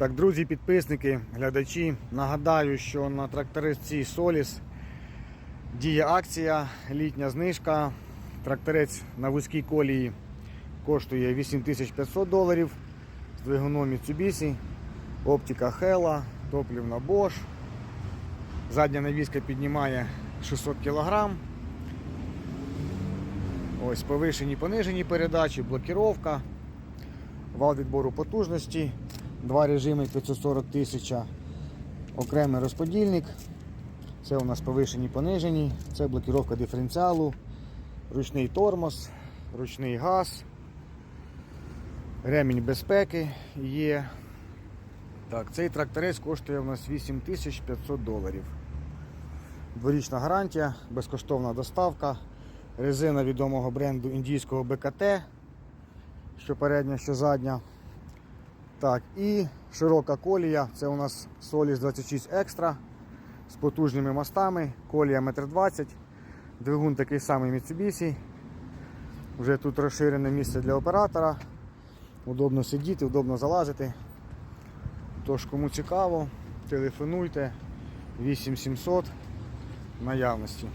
Так, друзі, підписники, глядачі, нагадаю, що на трактористці Соліс діє акція, літня знижка. Тракторець на вузькій колії коштує 8500 доларів з двигуном Mitsubishi, оптика Hella, топлівна Bosch. Задня навіска піднімає 600 кг. Ось повишені понижені передачі, блокіровка, вал відбору потужності, два режими 540 тисяч, окремий розподільник. Це у нас повишені понижені, це блокіровка диференціалу, ручний тормоз, ручний газ, ремінь безпеки є. Так, цей тракторець коштує у нас 8500 доларів. Дворічна гарантія, безкоштовна доставка, резина відомого бренду індійського БКТ, що передня, що задня. Так, і широка колія, це у нас Solis 26 Extra з потужними мостами, колія 1,20 м, двигун такий самий Mitsubishi. Вже тут розширене місце для оператора. Удобно сидіти, удобно залазити. Тож, кому цікаво, телефонуйте 8700 наявності.